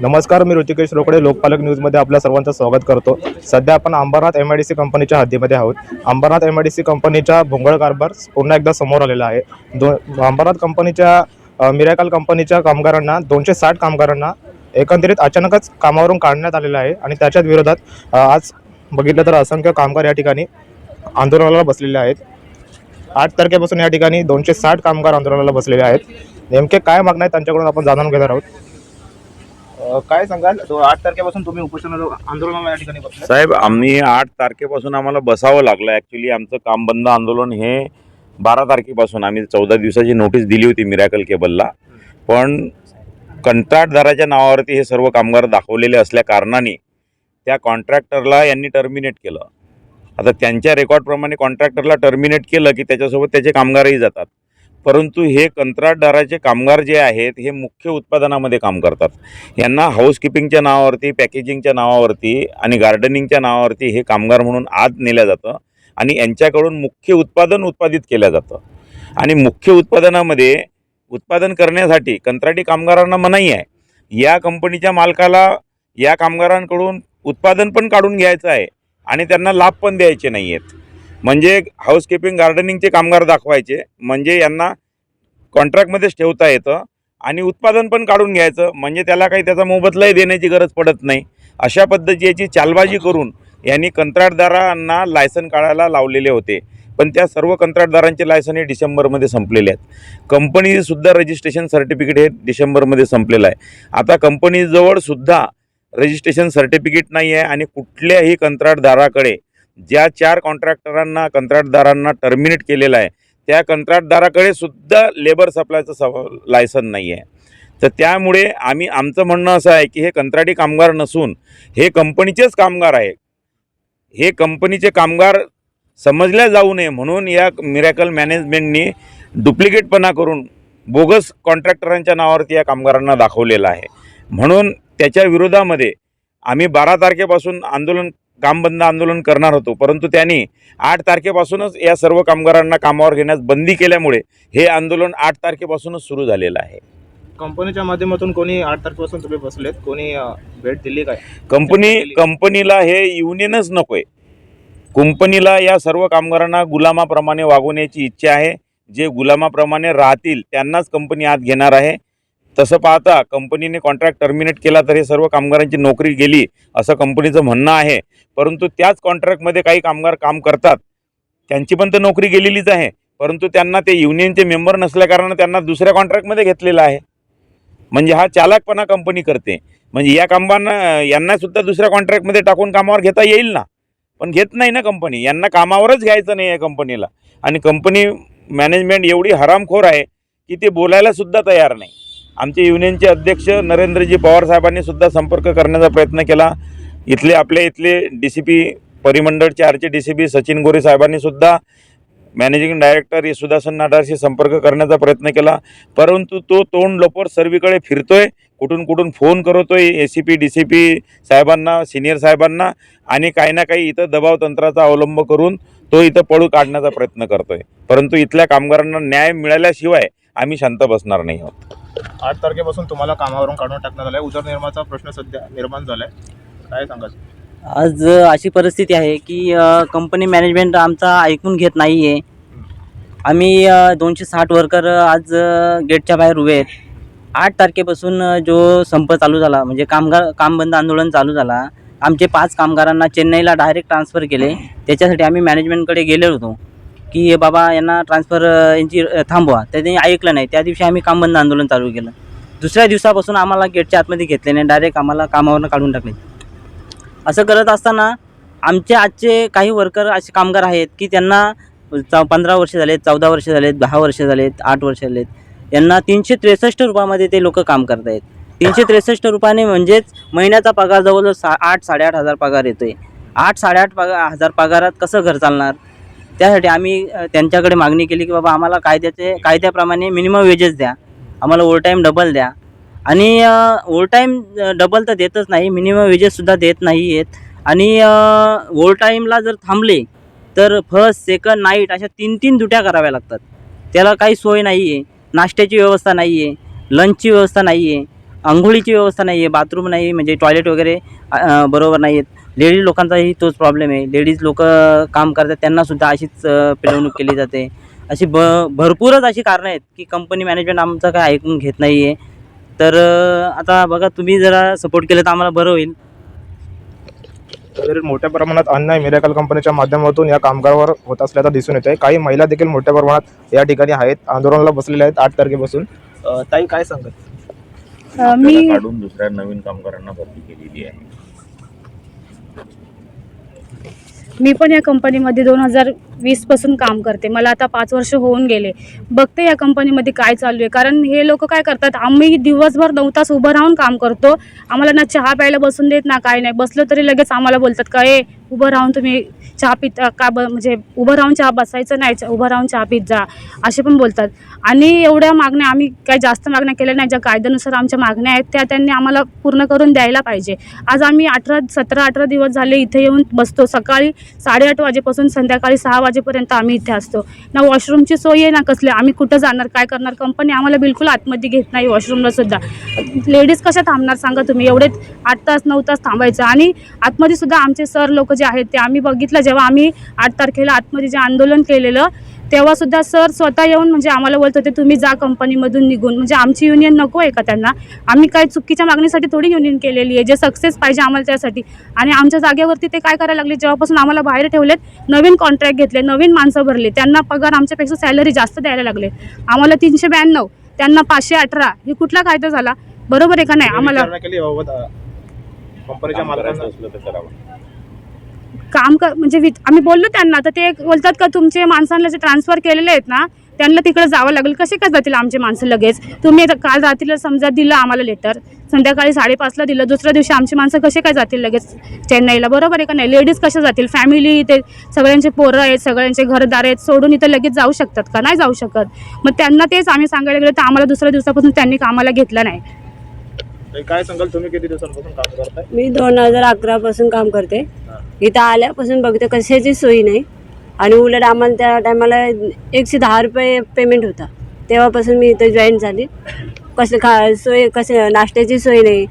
नमस्कार मी ऋतिकेश रोकडे लोकपालक न्यूजमध्ये आपल्या सर्वांचं स्वागत करतो. सध्या आपण Ambernath M I D C कंपनीच्या हद्दीमध्ये आहोत. Ambernath M I D C कंपनीच्या भोंगळ कारभार पुन्हा एकदा समोर आलेला आहे. दो अंबरनाथ कंपनीच्या अ, कंपनीच्या कामगारांना दोनशे साठ कामगारांना एकंदरीत अचानकच कामावरून काढण्यात आलेलं आहे आणि त्याच्याच विरोधात आज बघितलं तर असंख्य कामगार या ठिकाणी आंदोलनाला बसलेले आहेत. आठ तारखेपासून या ठिकाणी दोनशे साठ कामगार आंदोलनाला बसलेले आहेत. नेमके काय मागणं आहे त्यांच्याकडून आपण जाणून घेणार आहोत. काय सांगाल? तो आठ तारखेपासून तुम्ही उपोषणाला आंदोलनाला या ठिकाणी साहेब आम्ही आठ तारखेपासून आम्हाला बसावं लागलं. ॲक्च्युली आमचं काम बंद आंदोलन हे बारा तारखेपासून. आम्ही चौदा दिवसाची नोटीस दिली होती मिरॅकल केबलला पण कंत्राटदाराच्या नावावरती हे सर्व कामगार दाखवलेले असल्या कारणाने त्या कॉन्ट्रॅक्टरला यांनी टर्मिनेट केलं. आता त्यांच्या रेकॉर्डप्रमाणे कॉन्ट्रॅक्टरला टर्मिनेट केलं की त्याच्यासोबत त्याचे कामगारही जातात. परंतु हे कंत्राटदाराचे कामगार जे आहेत हे मुख्य उत्पादनामध्ये काम करतात. यांना हाऊसकीपिंगच्या नावावरती पॅकेजिंगच्या नावावरती आणि गार्डनिंगच्या नावावरती हे कामगार म्हणून आत नेलं जातं आणि यांच्याकडून मुख्य उत्पादन उत्पादित केलं जातं. आणि मुख्य उत्पादनामध्ये उत्पादन करण्यासाठी कंत्राटी कामगारांना मनाई आहे. या कंपनीच्या मालकाला या कामगारांकडून उत्पादन पण काढून घ्यायचं आहे आणि त्यांना लाभ पण द्यायचे नाही आहेत म्हणजे हाऊसकीपिंग गार्डनिंगचे कामगार दाखवायचे. म्हणजे यांना कॉन्ट्रॅक्टमध्येच ठेवता येतं आणि उत्पादन पण काढून घ्यायचं. म्हणजे त्याला काही त्याचा मोबदलाही देण्याची गरज पडत नाही. अशा पद्धतीची चालबाजी करून यांनी कंत्राटदारांना लायसन काढायला लावलेले होते. पण त्या सर्व कंत्राटदारांचे लायसन हे डिसेंबरमध्ये संपलेले आहेत. कंपनीसुद्धा रजिस्ट्रेशन सर्टिफिकेट हे डिसेंबरमध्ये संपलेलं आहे. आता कंपनीजवळसुद्धा रजिस्ट्रेशन सर्टिफिकेट नाही आहे आणि कुठल्याही कंत्राटदाराकडे ज्या चार कॉन्ट्रॅक्टरांना कंत्राटदारांना टर्मिनेट केलेलं आहे त्या कंत्राटदाराकडे सुद्धा लेबर सप्लायचं स लायसन नाही आहे तर त्यामुळे आम्ही आमचं म्हणणं असं आहे की हे कंत्राटी कामगार नसून हे कंपनीचेच कामगार आहे हे कंपनीचे कामगार समजल्या जाऊ नये म्हणून या मिरॅकल मॅनेजमेंटनी डुप्लिकेटपणा करून बोगस कॉन्ट्रॅक्टरांच्या नावावरती या कामगारांना दाखवलेलं आहे. म्हणून त्याच्या विरोधामध्ये आम्ही बारा तारखेपासून आंदोलन काम बंद आंदोलन करणार होतो. परंतु त्यांनी आठ तारखेपासूनच या सर्व कामगारांना कामावर घेण्यास बंदी केल्यामुळे हे आंदोलन आठ तारखेपासूनच सुरू झालेलं आहे. कंपनीच्या माध्यमातून कोणी आठ तारखेपासून तुम्ही बसलेत? कोणी भेट दिली काय? कंपनी कंपनीला हे युनियनच नको आहे कंपनीला या सर्व कामगारांना गुलामाप्रमाणे वागवण्याची इच्छा आहे. जे गुलामाप्रमाणे राहतील त्यांनाच कंपनी आत घेणार आहे. तसं पाहता कंपनीने कॉन्ट्रॅक्ट टर्मिनेट केला तर हे सर्व कामगारांची नोकरी गेली असं कंपनीचं म्हणणं आहे. परंतु त्याच कॉन्ट्रॅक्टमध्ये काही कामगार काम करतात. त्यांची पण तर नोकरी गेलेलीच आहे. परंतु त्यांना ते युनियनचे मेंबर नसल्याकारणानं त्यांना दुसऱ्या कॉन्ट्रॅक्टमध्ये घेतलेलं आहे. म्हणजे हा चालकपणा कंपनी करते. म्हणजे या कामांना यांनासुद्धा दुसऱ्या कॉन्ट्रॅक्टमध्ये टाकून कामावर घेता येईल ना? पण घेत नाही ना कंपनी यांना कामावरच घ्यायचं नाही आहे कंपनीला आणि कंपनी मॅनेजमेंट एवढी हरामखोर आहे की ते बोलायलासुद्धा तयार नाही. आमचे युनियनचे अध्यक्ष नरेंद्रजी पवार साहेबांनी सुद्धा संपर्क करण्याचा प्रयत्न केला. इथले आपल्या इथले डी सी पी परिमंडळ चारचे D C P Sachin Gore साहेबांनी सुद्धा मॅनेजिंग डायरेक्टर सुदर्शन नाडारशी संपर्क करण्याचा प्रयत्न केला. परंतु तो तोंड लोपर सर्वीकडे फिरतोय. कुठून कुठून फोन करतोय A C P D C P साहेबांना सिनियर साहेबांना आणि काही ना काही इथं दबाव तंत्राचा अवलंब करून तो इथं पळू काढण्याचा प्रयत्न करतोय. परंतु इथल्या कामगारांना न्याय मिळाल्याशिवाय आम्ही शांत बसणार नाही आहोत. आठ तारखेपासून तुम्हाला कामावरून काढून टाकण्यात आलाय. उदरनिर्माचा प्रश्न सध्या निर्माण झालाय. काय सांगाल? आज अशी परिस्थिती आहे की अ, कंपनी मॅनेजमेंट आमचा ऐकून घेत नाही आहे आम्ही अ, दोनशे साठ वर्कर आज अ, गेटच्या बाहेर उभे आहेत. आठ तारखेपासून अ, जो संप चालू झाला म्हणजे कामगार काम बंद आंदोलन चालू झाला आमचे पाच कामगारांना चेन्नईला डायरेक्ट ट्रान्सफर केले. त्याच्यासाठी आम्ही मॅनेजमेंटकडे गेलो होतो. की हे बाबा यांना ट्रान्सफर यांची थांबवा. थांबवा त्यांनी ऐकलं नाही. त्या दिवशी आम्ही काम बंद आंदोलन चालू केलं. दुसऱ्या दिवसापासून आम्हाला गेटच्या आतमध्ये घेतले नाही डायरेक्ट आम्हाला कामावरनं काढून टाकले. असं करत असताना आमचे आजचे काही वर्कर असे कामगार आहेत की त्यांना चौ पंधरा वर्ष झालेत चौदा वर्ष झालेत दहा वर्ष झालेत आठ वर्ष झालेत. यांना तीनशे त्रेसष्ट रुपयामध्ये ते लोक काम करत आहेत तीनशे त्रेसष्ट रुपयाने म्हणजेच महिन्याचा पगार जवळजवळ सा आठ साडेआठ हजार पगार येतो आहे आठ साडेआठ पगार हजार पगारात कसं घर चालणार? त्यासाठी आम्ही त्यांच्याकडे मागणी केली की बाबा आम्हाला कायद्याचे कायद्याप्रमाणे मिनिमम वेजेस द्या. आम्हाला ओव्हरटाईम डबल द्या. आणि ओव्हरटाईम डबल तर देतच नाही मिनिमम वेजेससुद्धा देत नाही आहेत आणि ओव्हरटाईमला जर थांबले तर फर्स्ट सेकंड नाईट अशा तीन तीन दुट्या कराव्या लागतात. त्याला काही सोय नाही आहे नाश्त्याची व्यवस्था नाही आहे लंचची व्यवस्था नाही आहे आंघोळीची व्यवस्था नाही आहे बाथरूम नाही म्हणजे टॉयलेट वगैरे बरोबर नाही आहेत लेडीज लोकांचाही तोच प्रॉब्लेम आहे. लेडीज लोक काम करतात त्यांनासुद्धा अशीच पिळवणूक केली जाते. अशी ब भरपूरच अशी कारणं आहेत की कंपनी मॅनेजमेंट आमचं काय ऐकून घेत नाही आहे तर आता बघा तुम्ही जरा सपोर्ट केलं तर आम्हाला बरं होईल. मोठ्या प्रमाणात अन्याय मिरेकल कंपनीच्या माध्यमातून या कामगारावर होत असल्याचं दिसून येत आहे काही महिला देखील मोठ्या प्रमाणात या ठिकाणी आहेत. आंदोलनाला बसलेल्या आहेत आठ तारखेपासून. ताई काय सांगत मी काढून दुसऱ्या नवीन कामगारांना भरती केलेली आहे. मी पण या कंपनीमध्ये दोन हजार वीसपासून काम करते. मला आता पाच वर्ष होऊन गेले. बघते या कंपनीमध्ये काय चालू आहे. कारण हे लोक काय करतात आम्ही दिवसभर नऊ तास उभं राहून काम करतो. आम्हाला ना चहा प्यायला बसून देत ना काय नाही. बसलो तरी लगेच आम्हाला बोलतात का ए उभं राहून तुम्ही चहा पित का ब म्हणजे उभं राहून चहा बसायचं नाही च- उभं राहून चहा पित जा असे पण बोलतात. आणि एवढ्या मागण्या आम्ही काही जास्त मागण्या केल्या नाही ज्या कायद्यानुसार आमच्या मागण्या आहेत त्या त्यांनी आम्हाला पूर्ण करून द्यायला पाहिजे. आज आम्ही अठरा सतरा अठरा दिवस झाले इथे येऊन बसतो. सकाळी साडेआठ वाजेपासून संध्याकाळी सहा वाजेपर्यंत आम्ही इथे असतो. ना वॉशरूमची सोय आहे ना कसले? आम्ही कुठं जाणार काय करणार? कंपनी आम्हाला बिलकुल आतमध्ये घेत नाही वॉशरूमला सुद्धा. लेडीज कशा थांबणार सांगा तुम्ही? एवढे आठ तास नऊ तास थांबायचं. आणि आतमध्ये सुद्धा आमचे सर लोक जे आहेत ते आम्ही बघितलं. जेव्हा आम्ही आठ तारखेला आतमध्ये जे आंदोलन केलेलं तेव्हा सुद्धा सर स्वतः येऊन म्हणजे आम्हाला बोलत होते तुम्ही जा कंपनीमधून निघून. म्हणजे आमची युनियन नको आहे का त्यांना? आम्ही काही चुकीच्या मागणीसाठी थोडी युनियन केलेली आहे. जे सक्सेस पाहिजे आम्हाला त्यासाठी. आणि आमच्या जागेवरती ते काय करायला लागले? जेव्हापासून आम्हाला बाहेर ठेवलेत नवीन कॉन्ट्रॅक्ट घेतले नवीन माणसं भरले त्यांना पगार आमच्यापेक्षा सॅलरी जास्त द्यायला लागले. आम्हाला तीनशे ब्याण्णव त्यांना पाचशे अठरा ही कुठला कायदा झाला? बरोबर आहे का नाही? आम्हाला विचारणा केली याबाबत, अ, कंपनीच्या काम कर म्हणजे आम्ही बोललो त्यांना तर ते बोलतात का तुमचे माणसांना जे ट्रान्सफर केलेले आहेत ना त्यांना तिकडे जावं लागेल. कसे काय जातील आमचे माणसं लगेच? तुम्ही काल रात्रीला समजा दिलं आम्हाला लेटर संध्याकाळी साडेपाचला दिलं दुसऱ्या दिवशी आमची माणसं कसे काय जातील लगेच चेन्नईला? बरोबर आहे का नाही? लेडीज कशा जातील? फॅमिली ते सगळ्यांचे पोरं आहेत सगळ्यांचे घरदार आहेत सोडून इथं लगेच जाऊ शकतात का? नाही जाऊ शकत. मग त्यांना तेच आम्ही सांगायला गेलो तर आम्हाला दुसऱ्या दिवसापासून त्यांनी कामाला घेतलं नाही. काय सांगाल? तुम्ही किती दिवसांपासून काम करताय? मी दोन हजार अकरापासून काम करते. इथं आल्यापासून बघते कशाची सोयी नाही. आणि उलट आम्हाला त्या टायमाला एकशे दहा रुपये पेमेंट होता. तेव्हापासून मी इथं जॉईन झाली. कसं खा सोय कसे नाश्त्याची सोय नाही.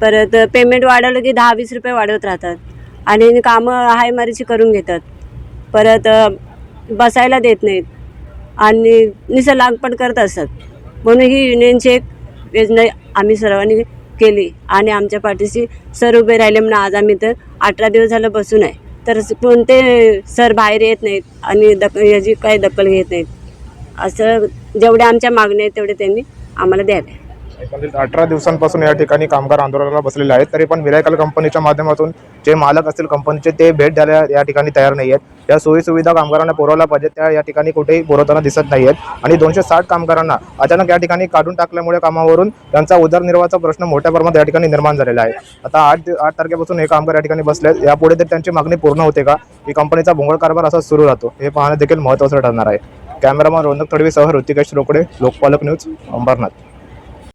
परत पेमेंट वाढवलं की दहा वीस रुपये वाढवत राहतात. आणि कामं हायमारीची करून घेतात. परत बसायला देत नाहीत. आणि निसं लागपट करत असतात. म्हणून ही युनियनची एक योजना आम्ही सर्वांनी केली आणि आमच्या पाठीशी सर उभे राहिले म्हणून आज आम्ही तर अठरा दिवस झालं बसून आहे. तर कोणते सर बाहेर येत नाहीत आणि दक याची काही दखल घेत नाहीत. असं जेवढ्या आमच्या मागण्या आहेत तेवढे त्यांनी आम्हाला द्यावे अठरा दिवसांपासून या ठिकाणी कामगार आंदोलनाला बसलेले आहेत. तरी पण मिरायकल कंपनीच्या माध्यमातून जे मालक असतील कंपनीचे ते भेट द्यायला या ठिकाणी तयार नाही आहेत. या सोयीसुविधा कामगारांना पुरवल्या पाहिजेत. त्या या ठिकाणी कुठेही पुरवताना दिसत नाही आहेत. आणि दोनशे साठ कामगारांना अचानक या ठिकाणी काढून टाकल्यामुळे कामावरून त्यांचा उदरनिर्वाहाचा प्रश्न मोठ्या प्रमाणात या ठिकाणी निर्माण झालेला आहे. आता आठ आठ तारखेपासून हे कामगार या ठिकाणी बसले आहेत यापुढे तर त्यांची मागणी पूर्ण होते का? की कंपनीचा भोंगळ कारभार असा सुरू राहतो. हे पाहणं देखील महत्त्वाचं ठरणार आहे. कॅमेरामॅन रोनक तडवीसह ऋतिकेश रोकडे लोकपालक न्यूज अंबरनाथ.